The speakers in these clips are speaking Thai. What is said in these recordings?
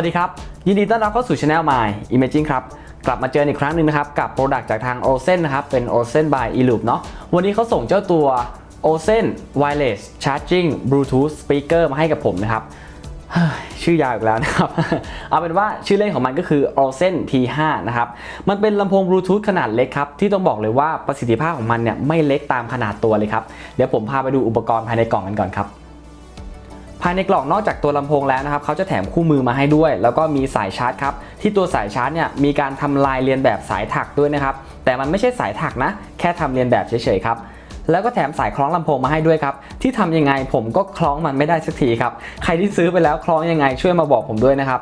สวัสดีครับ ยินดีต้อนรับเข้าสู่ช anel My Imaging ครับ กลับมาเจออีกครั้งหนึ่งนะครับ กับโปรดักต์จากทาง o s e n นะครับ เป็น o s e n by eLoop เนาะวันนี้เขาส่งเจ้าตัว o s e n Wireless Charging Bluetooth Speaker มาให้กับผมนะครับชื่อยาวอีกแล้วนะครับ เอาเป็นว่าชื่อเล่นของมันก็คือ o s e n T5 นะครับ มันเป็นลำโพงบลูทูธขนาดเล็กครับ ที่ต้องบอกเลยว่าประสิทธิภาพของมันเนี่ยไม่เล็กตามขนาดตัวเลยครับ เดี๋ยวผมพาไปดูอุปกรณ์ภายในกล่องกันก่อนครับ ภายในกล่องนอกจากตัวลำโพงแล้วนะครับเขาจะแถมคู่มือมาให้ด้วย แล้วก็มีสายชาร์จครับที่ตัวสายชาร์จเนี่ยมีการทำลายเรียนแบบสายถักด้วยนะครับแต่มันไม่ใช่สายถักนะ แค่ทำเรียนแบบเฉยๆครับแล้วก็แถมสายคล้องลำโพงมาให้ด้วยครับ ที่ทำยังไงผมก็คล้องมันไม่ได้สักทีครับ ใครที่ซื้อไปแล้วคล้องยังไงช่วยมาบอกผมด้วยนะครับ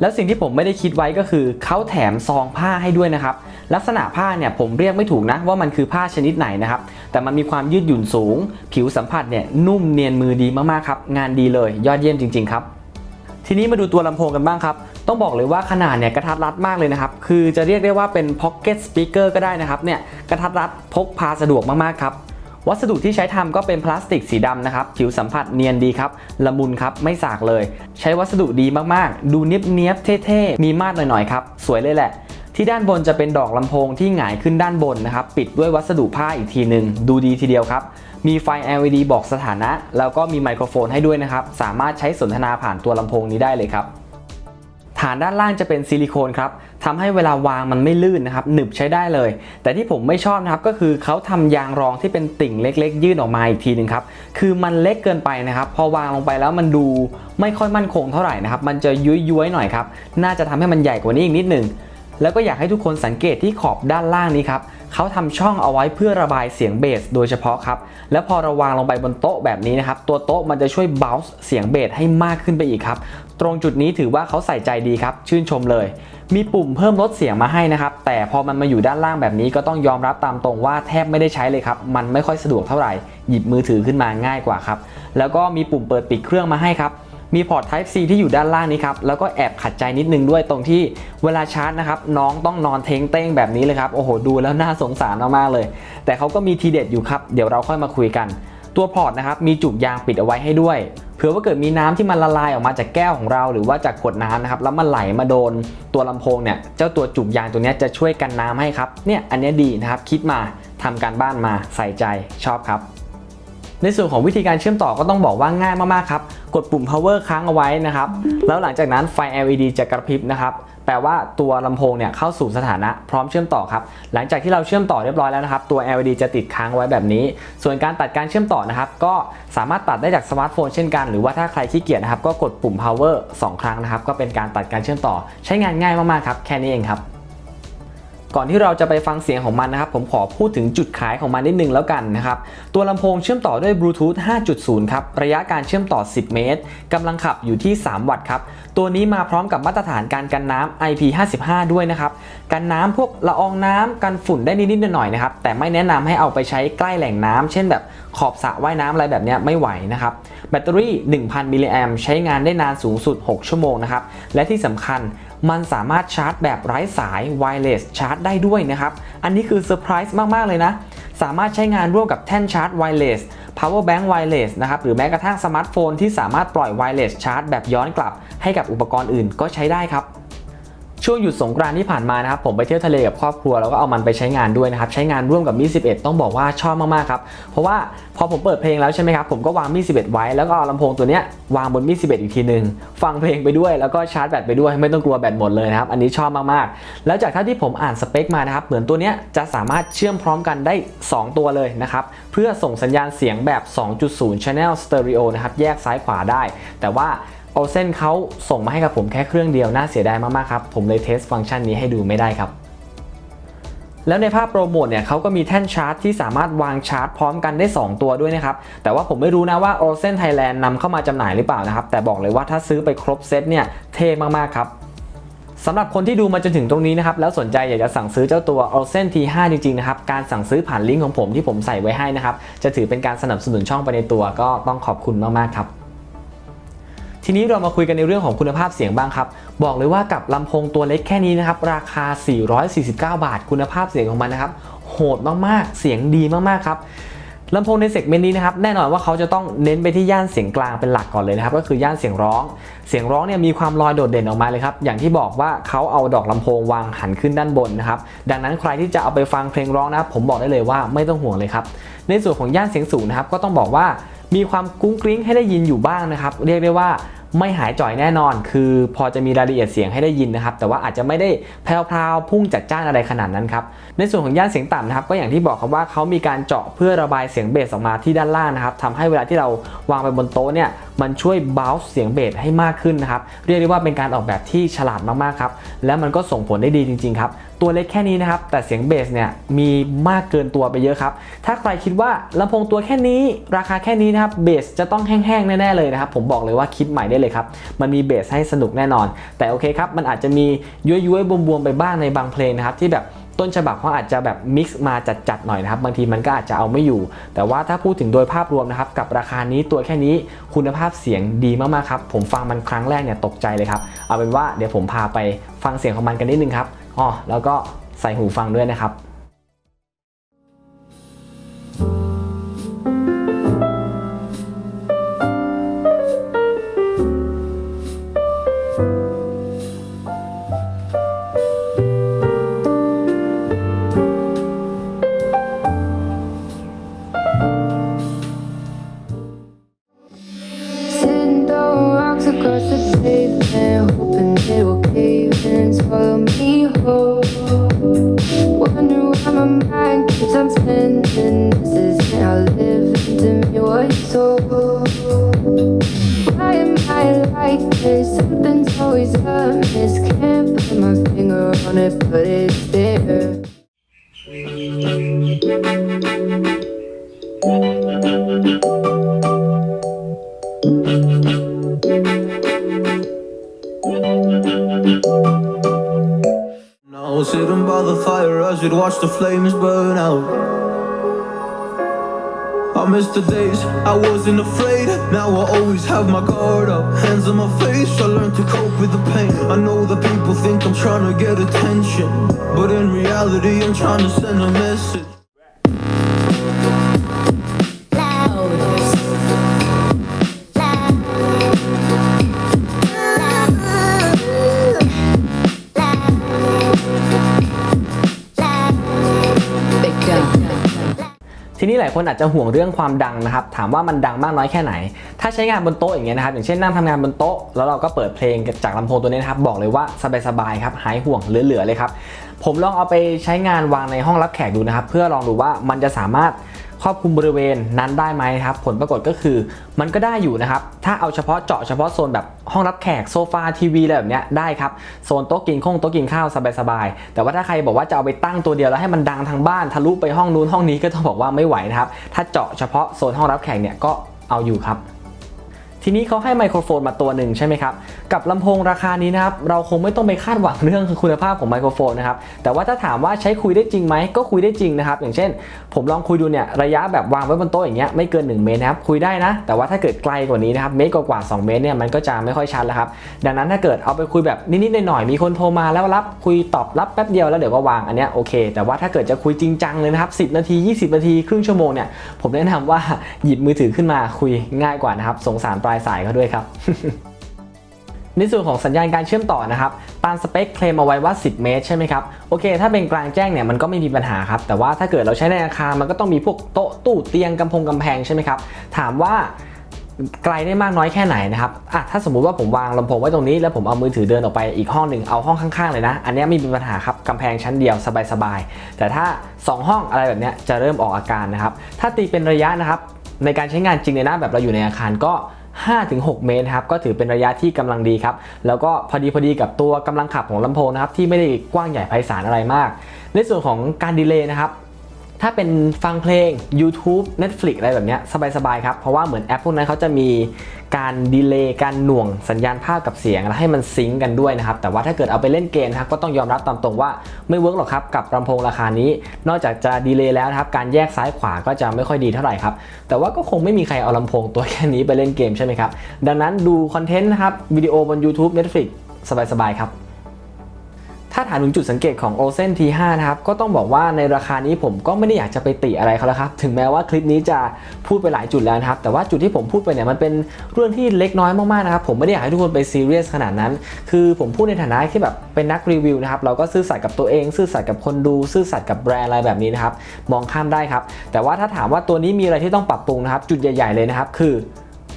แล้วสิ่งที่ผมไม่ได้คิดไว้ก็คือเขาแถมซองผ้าให้ด้วยนะครับ ลักษณะผ้าเนี่ยผมเรียกไม่ถูกนะว่ามันคือผ้าชนิดไหนนะครับ แต่มันมีความยืดหยุ่นสูง ผิวสัมผัสเนี่ยนุ่มเนียนมือดีมากๆครับ งานดีเลยยอดเยี่ยมจริง ๆ ครับ ทีนี้มาดูตัวลำโพงกันบ้างครับ ต้องบอกเลยว่าขนาดเนี่ยกระทัดรัดมากเลยนะครับ คือจะเรียกได้ว่าเป็น pocket speaker ก็ได้นะครับเนี่ยกระทัดรัดพกพาสะดวกมากๆครับ วัสดุที่ใช้ทำก็เป็นพลาสติกสีดำนะครับ ผิวสัมผัสเนียนดีครับ ละมุนครับ ไม่สากเลย ใช้วัสดุดีมากๆ ดูเนียบๆเท่ๆ มีมาดหน่อยๆครับ สวยเลยแหละ ที่ด้านบนจะเป็นดอกลำโพงที่หงายขึ้นด้านบนนะครับ ปิดด้วยวัสดุผ้าอีกทีหนึ่งดูดีทีเดียวครับ มีไฟ LED บอกสถานะ แล้วก็มีไมโครโฟนให้ด้วยนะครับ สามารถใช้สนทนาผ่านตัวลำโพงนี้ได้เลยครับ ฐานด้านล่างจะเป็นซิลิโคนครับทำให้เวลาวางมันไม่ลื่นนะครับหนึบใช้ได้เลย แต่ที่ผมไม่ชอบนะครับก็คือเขาทำยางรองที่เป็นติ่งเล็ก ๆ ยื่นออกมาอีกทีหนึ่งครับคือมันเล็กเกินไปนะครับพอวางลงไปแล้วมันดูไม่ค่อยมั่นคงเท่าไหร่นะครับมันจะยุ้ยๆหน่อยครับน่าจะทำให้มันใหญ่กว่านี้อีกนิดหนึ่งแล้วก็อยากให้ทุกคนสังเกตที่ขอบด้านล่างนี้ครับ เขาทำช่องเอาไว้เพื่อระบายเสียงเบสโดยเฉพาะครับ แล้วพอเราวางลงไปบนโต๊ะแบบนี้นะครับ ตัวโต๊ะมันจะช่วยบ o ล n c e เสียงเบสให้มากขึ้นไปอีกครับ ตรงจุดนี้ถือว่าเขาใส่ใจดีครับ ชื่นชมเลย มีปุ่มเพิ่มลดเสียงมาให้นะครับ แต่พอมันมาอยู่ด้านล่างแบบนี้ก็ต้องยอมรับตามตรงว่าแทบไม่ได้ใช้เลยครับ มันไม่ค่อยสะดวกเท่าไหร่ หยิบมือถือขึ้นมาง่ายกว่าครับ แล้วก็มีปุ่มเปิดปิดเครื่องมาให้ครับ มีพอร์ต Type C ที่อยู่ด้านล่างนี้ครับ แล้วก็แอบขัดใจนิดนึงด้วยตรงที่เวลาชาร์จนะครับ น้องต้องนอนเทงเต้งแบบนี้เลยครับ โอ้โห ดูแล้วน่าสงสารมากๆเลย แต่เขาก็มีทีเด็ดอยู่ครับ เดี๋ยวเราค่อยมาคุยกัน ตัวพอร์ตนะครับ มีจุกยางปิดเอาไว้ให้ด้วยเผื่อว่าเกิดมีน้ำที่มันละลายออกมาจากแก้วของเรา หรือว่าจากขวดน้ำนะครับแล้วมันไหลมาโดนตัวลำโพงเนี่ยเจ้าตัวจุกยางตัวนี้จะช่วยกันน้ำให้ครับเนี่ยอันนี้ดีนะครับคิดมาทำการบ้านมาใส่ใจชอบครับ ในส่วนของวิธีการเชื่อมต่อก็ต้องบอกว่าง่ายมากๆครับ กดปุ่ม power ค้างเอาไว้นะครับ แล้วหลังจากนั้นไฟ LED จะกระพริบนะครับ แปลว่าตัวลำโพงเนี่ยเข้าสู่สถานะพร้อมเชื่อมต่อครับ หลังจากที่เราเชื่อมต่อเรียบร้อยแล้วนะครับ ตัว LED จะติดค้างไว้แบบนี้ ส่วนการตัดการเชื่อมต่อนะครับ ก็สามารถตัดได้จากสมาร์ทโฟนเช่นกัน หรือว่าถ้าใครขี้เกียจนะครับ ก็กดปุ่ม power 2 ครั้งนะครับ ก็เป็นการตัดการเชื่อมต่อ ใช้งานง่ายมากๆครับ แค่นี้เองครับ ก่อนที่เราจะไปฟังเสียงของมันนะครับผมขอพูดถึงจุดขายของมันนิดนึงแล้วกันนะครับตัวลำโพงเชื่อมต่อด้วยบลูทูธ 5.0 ครับ ระยะการเชื่อมต่อ 10 เมตรกำลังขับอยู่ที่ 3 วัตต์ครับ ตัวนี้มาพร้อมกับมาตรฐานการกันน้ำ IP55 ด้วยนะครับ กันน้ำพวกละอองน้ำกันฝุ่นได้นิดๆหน่อยๆนะครับ แต่ไม่แนะนำให้เอาไปใช้ใกล้แหล่งน้ำเช่นแบบขอบสระว่ายน้ำอะไรแบบนี้ไม่ไหวนะครับ แบตเตอรี่ 1,000 มิลลิแอมใช้งานได้นานสูงสุด 6 ชั่วโมงนะครับ และที่สำคัญ มันสามารถชาร์จแบบไร้สาย wireless ชาร์จได้ด้วยนะครับ อันนี้คือเซอร์ไพรส์มาก ๆ เลยนะ สามารถใช้งานร่วมกับแท่นชาร์จ wireless power bank wireless นะครับหรือแม้กระทั่งสมาร์ทโฟนที่สามารถปล่อย wireless ชาร์จแบบย้อนกลับให้กับอุปกรณ์อื่นก็ใช้ได้ครับ ช่วงหยุดสงกรานต์ที่ผ่านมานะครับผมไปเที่ยวทะเลกับครอบครัวแล้วก็เอามันไปใช้งานด้วยนะครับใช้งานร่วมกับมี11 ต้องบอกว่าชอบมากๆครับเพราะว่าพอผมเปิดเพลงแล้วใช่ไหมครับผมก็วางมี11 ไว้แล้วก็เอาลำโพงตัวเนี้ยวางบนมี11 อีกทีหนึ่งฟังเพลงไปด้วยแล้วก็ชาร์จแบตไปด้วยไม่ต้องกลัวแบตหมดเลยนะครับอันนี้ชอบมากๆ แล้วจากเท่าที่ผมอ่านสเปคมานะครับเหมือนตัวเนี้ยจะสามารถเชื่อมพร้อมกันได้ 2 ตัวเลยนะครับเพื่อส่งสัญญาณเสียงแบบ 2.0 Channel Stereo นะครับแยกซ้ายขวาได้ แต่ว่า โอเซนเขาส่งมาให้กับผมแค่เครื่องเดียวน่าเสียดายมากๆครับ ผมเลยเทสฟังก์ชันนี้ให้ดูไม่ได้ครับ แล้วในภาพโปรโมทเนี่ยเขาก็มีแท่นชาร์จที่สามารถวางชาร์จพร้อมกันได้ 2 ตัวด้วยนะครับ แต่ว่าผมไม่รู้นะว่า o s e n Thailand นำเข้ามาจำหน่ายหรือเปล่านะครับ แต่บอกเลยว่าถ้าซื้อไปครบเซตเนี่ยเท่มากๆครับสำหรับคนที่ดูมาจนถึงตรงนี้นะครับ แล้วสนใจอยากจะสั่งซื้อเจ้าตัว o s e n T5 จริงๆนะครับ การสั่งซื้อผ่านลิงก์ของผมที่ผมใส่ไว้ให้นะครับ จะถือเป็นการสนับสนุนช่องไปในตัวก็ต้องขอบคุณมากๆครับ ทีนี้เรามาคุยกันในเรื่องของคุณภาพเสียงบ้างครับ บอกเลยว่ากับลำโพงตัวเล็กแค่นี้นะครับ ราคา 449 บาท คุณภาพเสียงของมันนะครับ โหดมากๆ เสียงดีมากๆครับลำโพงในเซกเมนต์นี้นะครับแน่นอนว่าเขาจะต้องเน้นไปที่ย่านเสียงกลางเป็นหลักก่อนเลยนะครับก็คือย่านเสียงร้อง เสียงร้องเนี่ยมีความลอยโดดเด่นออกมาเลยครับอย่างที่บอกว่าเขาเอาดอกลำโพงวางหันขึ้นด้านบนนะครับดังนั้นใครที่จะเอาไปฟังเพลงร้องนะครับผมบอกได้เลยว่าไม่ต้องห่วงเลยครับในส่วนของย่านเสียงสูงนะครับก็ต้องบอกว่ามีความกุ้งกริ้งให้ได้ยินอยู่บ้างนะครับเรียกได้ว่า ไม่หายจ่อยแน่นอน คือพอจะมีรายละเอียดเสียงให้ได้ยินนะครับ แต่ว่าอาจจะไม่ได้แพรวๆพุ่งจัดจ้านอะไรขนาดนั้นครับ ในส่วนของย่านเสียงต่ำนะครับ ก็อย่างที่บอกครับว่าเขามีการเจาะเพื่อระบายเสียงเบสออกมาที่ด้านล่างนะครับทำให้เวลาที่เราวางไปบนโต๊ะเนี่ย มันช่วยบ o ล n c เสียงเบสให้มากขึ้นนะครับ เรียกได้ว่าเป็นการออกแบบที่ฉลาดมากๆครับ และมันก็ส่งผลได้ดีจริงๆครับ ตัวเล็กแค่นี้นะครับ แต่เสียงเบสเนี่ยมีมากเกินตัวไปเยอะครับ ถ้าใครคิดว่าลำโพงตัวแค่นี้ ราคาแค่นี้นะครับเบสจะต้องแห้งๆแน่ๆเลยนะครับผมบอกเลยว่าคิดใหม่ได้เลยครับ มันมีเบสให้สนุกแน่นอน แต่โอเคครับมันอาจจะมีย้วยๆบวมๆไปบ้างในบางเพลงนะครับที่แบบต้นฉบับเขาอาจจะแบบมิกซ์มาจัดๆหน่อยนะครับ บางทีมันก็อาจจะเอาไม่อยู่ แต่ว่าถ้าพูดถึงโดยภาพรวมนะครับ กับราคานี้ตัวแค่นี้คุณภาพเสียงดีมากๆครับ ผมฟังมันครั้งแรกเนี่ยตกใจเลยครับ เอาเป็นว่าเดี๋ยวผมพาไปฟังเสียงของมันกันนิดนึงครับ อ๋อแล้วก็ใส่หูฟังด้วยนะครับ finger on it, there. Now sitting by the fire as we'd watch the flames burn out. I miss the days I wasn't afraid. Now I always have my guard up. Hands on my face, I learned to cope with the pain. I know that people think I'm trying to get attention. But in reality, I'm trying to send a message. ายคนอาจจะห่วงเรื่องความดังนะครับ ถามว่ามันดังมากน้อยแค่ไหน ถ้าใช้งานบนโต๊ะอย่างเงี้ยนะครับ อย่างเช่นนั่งทำงานบนโต๊ะ แล้วเราก็เปิดเพลงจากลำโพงตัวนี้นะครับ บอกเลยว่าสบายๆครับ หายห่วงเหลือๆเลยครับ ผมลองเอาไปใช้งานวางในห้องรับแขกดูนะครับ เพื่อลองดูว่ามันจะสามารถ ครอบคลุมบริเวณนั้นได้ไหมครับ ผลปรากฏก็คือมันก็ได้อยู่นะครับ ถ้าเอาเฉพาะเจาะเฉพาะโซนแบบห้องรับแขกโซฟาทีวีอะไรแบบเนี้ยได้ครับ โซนโต๊ะกินข้องโต๊ะกินข้าวสบายๆ แต่ว่าถ้าใครบอกว่าจะเอาไปตั้งตัวเดียวแล้วให้มันดังทางบ้านทะลุไปห้องนู้นห้องนี้ก็ต้องบอกว่าไม่ไหวนะครับ ถ้าเจาะเฉพาะโซนห้องรับแขกเนี่ยก็เอาอยู่ครับ ทีนี้เขาให้ไมโครโฟนมาตัวหนึ่งใช่ไหมครับ กับลำโพงราคานี้นะครับ เราคงไม่ต้องไปคาดหวังเรื่องคุณภาพของไมโครโฟนนะครับ แต่ว่าถ้าถามว่าใช้คุยได้จริงไหม ก็คุยได้จริงนะครับ อย่างเช่น ผมลองคุยดูเนี่ย ระยะแบบวางไว้บนโต๊ะอย่างเงี้ยไม่เกิน 1 เมตรนะครับ คุยได้นะ แต่ว่าถ้าเกิดไกลกว่านี้นะครับ เมตรกว่าๆ2เมตรเนี่ย มันก็จะไม่ค่อยชัดแล้วครับ ดังนั้นถ้าเกิดเอาไปคุยแบบนิดๆหน่อยๆ มีคนโทรมาแล้วรับ คุยตอบรับแป๊บเดียวแล้วเดี๋ยวก็วาง อันเนี้ยโอเค แต่ว่าถ้าเกิดจะคุยจริงจังเลยนะครับ10 นาที 20 นาที ครึ่งชั่วโมงเนี่ย ผมแนะนำว่าหยิบมือถือขึ้นมาคุยง่ายกว่านะครับสงสารปลายสายเขาด้วยครับในส่วนของสัญญาณการเชื่อมต่อนะครับ ตามสเปคเคลมเอาไว้ว่า 10 เมตรใช่ไหมครับ โอเค ถ้าเป็นกลางแจ้งเนี่ยมันก็ไม่มีปัญหาครับ แต่ว่าถ้าเกิดเราใช้ในอาคารมันก็ต้องมีพวกโต๊ะตู้เตียงกำพงกำแพงใช่ไหมครับ ถามว่าไกลได้มากน้อยแค่ไหนนะครับอะถ้าสมมุติว่าผมวางลำโพงไว้ตรงนี้ แล้วผมเอามือถือเดินออกไปอีกห้องหนึ่งเอาห้องข้างๆเลยนะ อันนี้ไม่มีปัญหาครับกำแพงชั้นเดียวสบายๆ แต่ถ้า 2 ห้องอะไรแบบนี้จะเริ่มออกอาการนะครับ ถ้าตีเป็นระยะนะครับในการใช้งานจริงเลยนะแบบเราอยู่ในอาคารก็ 5-6 เมตรครับก็ถือเป็นระยะที่กำลังดีครับแล้วก็พอดีพอดีกับตัวกำลังขับของลำโพงนะครับที่ไม่ได้กว้างใหญ่ไพศาลอะไรมาก ในส่วนของการดีเลย์นะครับ ถ้าเป็นฟังเพลง YouTube Netflix อะไรแบบเนี้ยสบายๆครับ เพราะว่าเหมือนแอปพวกนั้นเขาจะมีการดีเลย์การหน่วงสัญญาณภาพกับเสียงแล้วให้มันซิงก์กันด้วยนะครับ แต่ว่าถ้าเกิดเอาไปเล่นเกมนะครับก็ต้องยอมรับตามตรงว่าไม่เวิร์กหรอกครับ กับลำโพงราคานี้ นอกจากจะดีเลย์แล้วนะครับ การแยกซ้ายขวาก็จะไม่ค่อยดีเท่าไหร่ครับ แต่ว่าก็คงไม่มีใครเอาลำโพงตัวแค่นี้ไปเล่นเกมใช่ไหมครับดังนั้นดูคอนเทนต์นะครับวิดีโอบน YouTube Netflix สบายๆครับ ถ้าถามถึงจุดสังเกตของ o z e n T5 นะครับก็ต้องบอกว่าในราคานี้ผมก็ไม่ได้อยากจะไปติอะไรเขาแล้วครับถึงแม้ว่าคลิปนี้จะพูดไปหลายจุดแล้วนะครับแต่ว่าจุดที่ผมพูดไปเนี่ยมันเป็นเรื่องที่เล็กน้อยมากๆนะครับผมไม่ได้อยากให้ทุกคนไปซีเรียสขนาดนั้น คือผมพูดในฐานะที่แบบเป็นนักรีวิวนะครับเราก็ซื่อสัตย์กับตัวเอง ซื่อสัตย์กับคนดู ซื่อสัตย์กับแบรนด์อะไรแบบนี้นะครับมองข้ามได้ครับแต่ว่าถ้าถามว่าตัวนี้มีอะไรที่ต้องปรับปรุงนะครับจุดใหญ่ ๆเลยนะครับคือ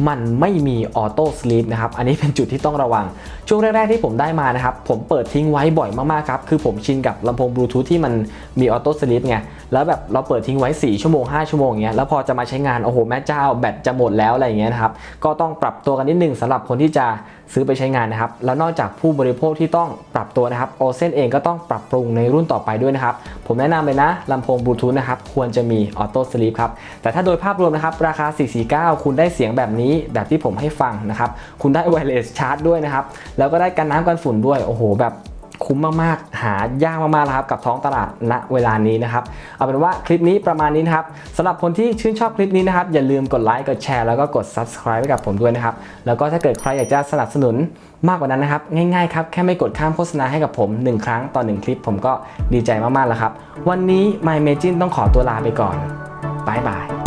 มันไม่มีออโต้สลีปนะครับ อันนี้เป็นจุดที่ต้องระวัง ช่วงแรก ๆ ที่ผมได้มานะครับ ผมเปิดทิ้งไว้บ่อยมากๆครับ คือผมชินกับลำโพงบลูทูธที่มันมีออโต้สลีปไง แล้วแบบเราเปิดทิ้งไว้ 4 ชั่วโมง 5 ชั่วโมงอย่างเงี้ย แล้วพอจะมาใช้งาน โอ้โห แม่เจ้าแบตจะหมดแล้วอะไรอย่างเงี้ยนะครับ ก็ต้องปรับตัวกันนิดนึงสำหรับคนที่จะ ซื้อไปใช้งานนะครับ แล้วนอกจากผู้บริโภคที่ต้องปรับตัวนะครับโอเซนเองก็ต้องปรับปรุงในรุ่นต่อไปด้วยนะครับ ผมแนะนำเลยนะลำโพงบลูทูธนะครับควรจะมีออโต้สลีปครับแต่ถ้าโดยภาพรวมนะครับราคา 449 คุณได้เสียงแบบนี้แบบที่ผมให้ฟังนะครับคุณได้ไวเลสชาร์จด้วยนะครับแล้วก็ได้กันน้ำกันฝุ่นด้วยโอ้โหแบบ คุ้มมากๆ หายากมากๆแล้วครับกับท้องตลาดณเวลานี้นะครับ เอาเป็นว่าคลิปนี้ประมาณนี้นะครับสำหรับคนที่ชื่นชอบคลิปนี้นะครับ อย่าลืมกดไลค์กดแชร์แล้วก็กด subscribe ให้กับผมด้วยนะครับ แล้วก็ถ้าเกิดใครอยากจะสนับสนุนมากกว่านั้นนะครับ ง่ายๆครับ แค่ไม่กดข้ามโฆษณาให้กับผม 1 ครั้งต่อ 1 คลิป ผมก็ดีใจมากๆแล้วครับ วันนี้ My m a g i n ต้องขอตัวลาไปก่อนบ๊ายบาย